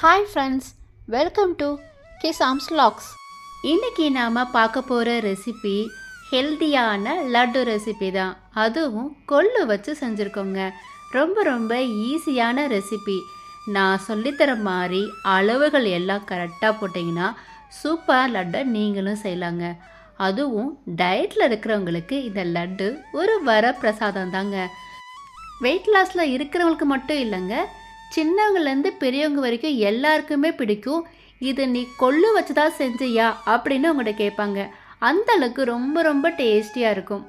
Hi friends welcome to கிசாம்ஸ் ஆம்ஸ் லாக்ஸ் இன்றைக்கி நாம் பார்க்க போகிற ரெசிபி ஹெல்த்தியான லட்டு ரெசிபி தான். அதுவும் கொள்ளு வச்சு செஞ்சுருக்கோங்க. ரொம்ப ரொம்ப ஈஸியான ரெசிபி நான் சொல்லித்தர மாதிரி அளவுகள் எல்லாம் கரெக்டாக போட்டிங்கன்னா சூப்பர் லட்டை நீங்களும் செய்யலாங்க. அதுவும் டயட்டில் இருக்கிறவங்களுக்கு இந்த லட்டு ஒரு வர பிரசாதம் தாங்க வெயிட் லாஸில் இருக்கிறவங்களுக்கு மட்டும் இல்லைங்க சின்னவங்கலேருந்து பெரியவங்க வரைக்கும் எல்லாருக்குமே பிடிக்கும். இது நீ கொள்ளு வச்சு தான் செஞ்சியா? அப்படின்னு உங்கள்கிட்ட கேட்பாங்க. அந்த அளவுக்கு ரொம்ப ரொம்ப டேஸ்டியாக இருக்கும்.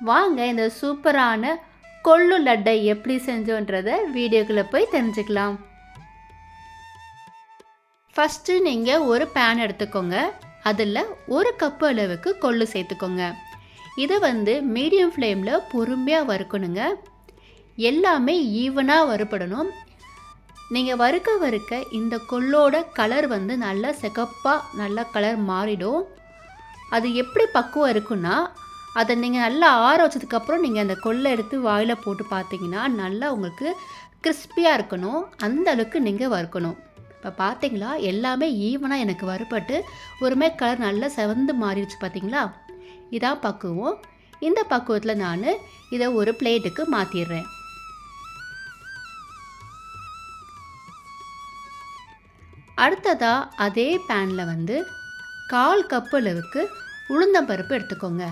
வாங்க இந்த சூப்பரான கொள்ளு லட்டை எப்படி செஞ்சோன்றதை வீடியோக்குள்ளே போய் தெரிஞ்சுக்கலாம். ஃபஸ்ட்டு நீங்கள் ஒரு பேன் எடுத்துக்கோங்க. அதில் ஒரு கப்பு அளவுக்கு கொள்ளு சேர்த்துக்கோங்க. இதை வந்து மீடியம் ஃப்ளேமில் பொறுமையாக வறுக்கணுங்க. எல்லாமே ஈவனாக வறுபடணும். நீங்கள் வறுக்க வறுக்க இந்த கொள்ளோட கலர் வந்து நல்லா சிகப்பாக நல்லா கலர் மாறிடும். அது எப்படி பக்குவம் இருக்குன்னா அதை நீங்கள் நல்லா ஆற வச்சதுக்கப்புறம் நீங்கள் அந்த கொள்ளை எடுத்து வாயில் போட்டு பார்த்தீங்கன்னா நல்லா உங்களுக்கு கிறிஸ்பியாக இருக்கணும். அந்த அளவுக்கு நீங்கள் வறுக்கணும். இப்போ பார்த்தீங்களா? எல்லாமே ஈவனாக எனக்கு வறுபட்டு ஒருமே கலர் நல்லா செவந்து மாறிடுச்சு பார்த்தீங்களா? இதான் பக்குவம். இந்த பக்குவத்தில் நான் இதை ஒரு பிளேட்டுக்கு மாற்றிடுறேன் அடுத்ததாக அதே பேனில் வந்து கால் கப் அளவுக்கு உளுந்தம்பருப்பு எடுத்துக்கோங்க.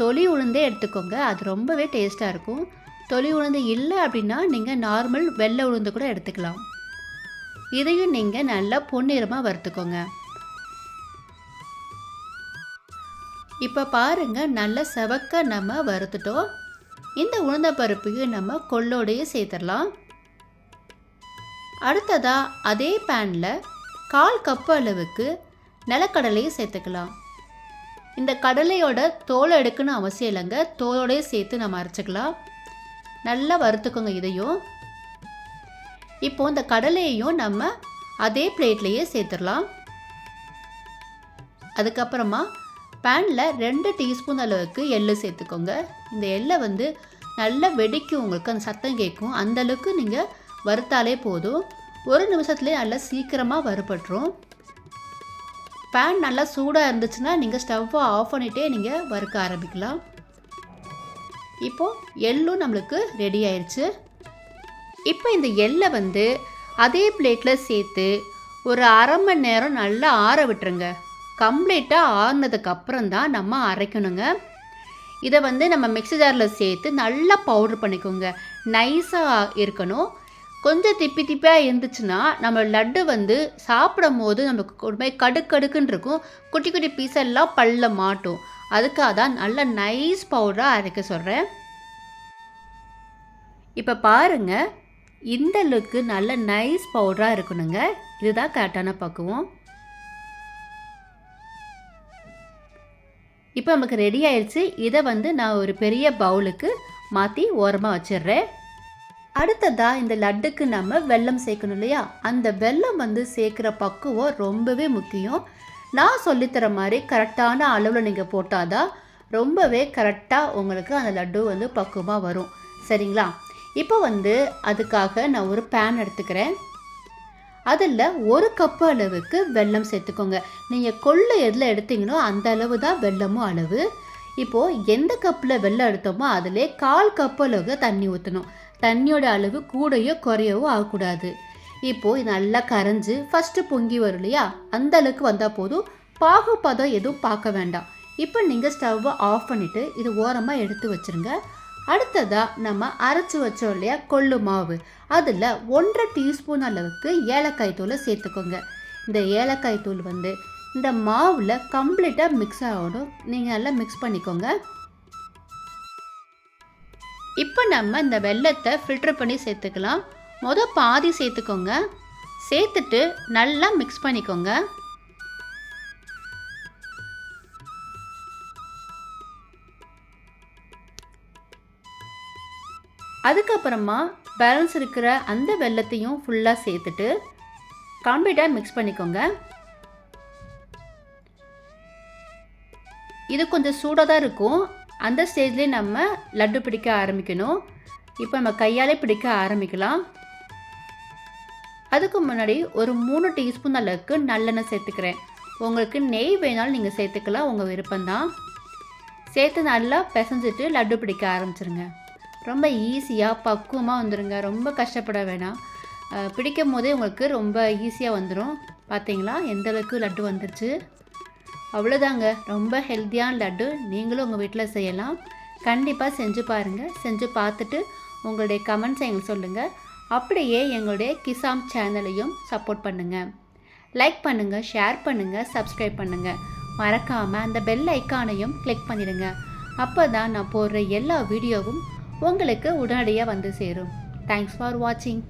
தொலி உளுந்தே எடுத்துக்கோங்க. அது ரொம்பவே டேஸ்ட்டாக இருக்கும். தொலி உளுந்து இல்லை அப்படின்னா நீங்கள் நார்மல் வெள்ளை உளுந்து கூட எடுத்துக்கலாம். இதையும் நீங்கள் நல்லா பொன்னிறமாக வறுத்துக்கோங்க. இப்போ பாருங்கள் நல்ல செவக்க நம்ம வறுத்துட்டோம். இந்த உளுந்தம்பருப்புக்கு நம்ம கொள்ளோடையே சேர்த்துடலாம். அடுத்ததாக அதே பேனில் கால் கப்பு அளவுக்கு நிலக்கடலையும் சேர்த்துக்கலாம். இந்த கடலையோட தோலை எடுக்கணும்னு அவசியம் இல்லைங்க. தோலோடய சேர்த்து நம்ம அரைச்சிக்கலாம். நல்லா வறுத்துக்கோங்க இதையும். இப்போ இந்த கடலையையும் நம்ம அதே பிளேட்லேயே சேர்த்துடலாம். அதுக்கப்புறமா பேனில் ரெண்டு டீஸ்பூன் அளவுக்கு எள்ளு சேர்த்துக்கோங்க. இந்த எள்ளை வந்து நல்லா வெடிக்கும் உங்களுக்கு அந்த சத்தம் கேட்கும். அந்தளவுக்கு நீங்கள் வறுத்தாலே போதும். ஒரு நிமிஷத்துலேயே நல்லா சீக்கிரமாக வறுபட்டுரும். பேன் நல்லா சூடாக இருந்துச்சுன்னா நீங்கள் ஸ்டவ்வை ஆஃப் பண்ணிகிட்டே நீங்கள் வறுக்க ஆரம்பிக்கலாம். இப்போது எள்ளும் நம்மளுக்கு ரெடி ஆயிடுச்சு இப்போ இந்த எள்ளை வந்து அதே பிளேட்டில் சேர்த்து ஒரு அரை மணி நேரம் நல்லா ஆற விட்டுருங்க. கம்ப்ளீட்டாக ஆறுனதுக்கப்புறம் தான் நம்ம அரைக்கணுங்க. இதை வந்து நம்ம மிக்சி ஜாரில் சேர்த்து நல்லா பவுட்ரு பண்ணிக்கோங்க. நைஸாக இருக்கணும். கொஞ்சம் திப்பி திப்பியாக இருந்துச்சுன்னா நம்ம லட்டு வந்து சாப்பிடும் போது நமக்கு ஒரு மாதிரி கடுக்கடுக்குன்னு இருக்கும். குட்டி குட்டி பீஸ் எல்லாம் பல்ல மாட்டும். அதுக்காக தான் நல்ல நைஸ் பவுடராக அரைக்க சொல்கிறேன் இப்போ பாருங்கள் இந்த லுக்கு நல்ல நைஸ் பவுடராக இருக்கணுங்க. இதுதான் கரெக்டான பக்குவம். இப்போ நமக்கு ரெடி ஆயிடுச்சு. இதை வந்து நான் ஒரு பெரிய பவுலுக்கு மாற்றி ஓரமாக வச்சிடுறேன். அடுத்ததாக இந்த லட்டுக்கு நம்ம வெல்லம் சேர்க்கணும் இல்லையா? அந்த வெல்லம் வந்து சேர்க்குற பக்குவம் ரொம்பவே முக்கியம். நான் சொல்லித்தர மாதிரி கரெக்டான அளவில் நீங்கள் போட்டாதான் ரொம்பவே கரெக்டாக உங்களுக்கு அந்த லட்டு வந்து பக்குவமாக வரும். சரிங்களா? இப்போ வந்து அதுக்காக நான் ஒரு பேன் எடுத்துக்கிறேன். அதில் ஒரு கப்பு அளவுக்கு வெல்லம் சேர்த்துக்கோங்க. நீங்கள் கொள்ளு எதில் எடுத்தீங்களோ அந்த அளவு தான் வெல்லமும் அளவு. இப்போது எந்த கப்பில் வெல்லம் எடுத்தோமோ அதிலே கால் கப்பு அளவுக்கு தண்ணி ஊற்றணும் தண்ணியோட அளவு கூடையோ குறையவோ ஆகக்கூடாது. இப்போது இது நல்லா கரைஞ்சி ஃபஸ்ட்டு பொங்கி வரும் இல்லையா? அந்த அளவுக்கு வந்தால் போதும். பாகுபதம் எதுவும் பார்க்க வேண்டாம். இப்போ நீங்கள் ஸ்டவ்வை ஆஃப் பண்ணிவிட்டு இது ஓரமாக எடுத்து வச்சுருங்க. அடுத்ததாக நம்ம அரைச்சி வச்சோம் இல்லையா? கொள்ளு மாவு. அதில் ஒன்றரை டீஸ்பூன் அளவுக்கு ஏலக்காய் தூளை சேர்த்துக்கோங்க. இந்த ஏலக்காய் தூள் வந்து இந்த மாவில் கம்ப்ளீட்டாக மிக்ஸ் ஆகணும். நீங்கள் நல்லா மிக்ஸ் பண்ணிக்கோங்க. இப்போ நம்ம இந்த வெள்ளத்தை ஃபில்டர் பண்ணி சேர்த்துக்கலாம். மொதல் பாதி சேர்த்துக்கோங்க. சேர்த்துட்டு நல்லா மிக்ஸ் பண்ணிக்கோங்க. அதுக்கப்புறமா பேலன்ஸ் இருக்கிற அந்த வெள்ளத்தையும் ஃபுல்லாக சேர்த்துட்டு காம்ப்ளீட்டாக மிக்ஸ் பண்ணிக்கோங்க. இது கொஞ்சம் சூடாக தான் இருக்கும். அந்த ஸ்டேஜ்லேயே நம்ம லட்டு பிடிக்க ஆரம்பிக்கணும். இப்போ நம்ம கையாலே பிடிக்க ஆரம்பிக்கலாம். அதுக்கு முன்னாடி ஒரு மூணு டீஸ்பூன் அளவுக்கு நல்லெண்ணெய் சேர்த்துக்கிறேன். உங்களுக்கு நெய் வேணாலும் நீங்கள் சேர்த்துக்கலாம் உங்கள் விருப்பம்தான். சேர்த்து நல்லா பிசைஞ்சிட்டு லட்டு பிடிக்க ஆரம்பிச்சிருங்க. ரொம்ப ஈஸியாக பக்குவமாக வந்துடுங்க ரொம்ப கஷ்டப்பட வேணாம். பிடிக்கும் போதே உங்களுக்கு ரொம்ப ஈஸியாக வந்துடும் பார்த்தீங்களா எந்த அளவுக்கு லட்டு வந்துருச்சு? அவ்வளோதாங்க ரொம்ப ஹெல்த்தியான லட்டு. நீங்களும் உங்கள் வீட்டில் செய்யலாம். கண்டிப்பாக செஞ்சு பாருங்கள் செஞ்சு பார்த்துட்டு உங்களுடைய கமெண்ட்ஸ் எங்களுக்கு சொல்லுங்கள் அப்படியே எங்களுடைய கிசாம் சேனலையும் சப்போர்ட் பண்ணுங்கள் லைக் பண்ணுங்கள் ஷேர் பண்ணுங்கள் சப்ஸ்கிரைப் பண்ணுங்கள் மறக்காமல் அந்த பெல் ஐக்கானையும் கிளிக் பண்ணிடுங்க. அப்போ தான் நான் போடுற எல்லா வீடியோவும் உங்களுக்கு உடனடியாக வந்து சேரும். தேங்க்ஸ் ஃபார் வாட்சிங்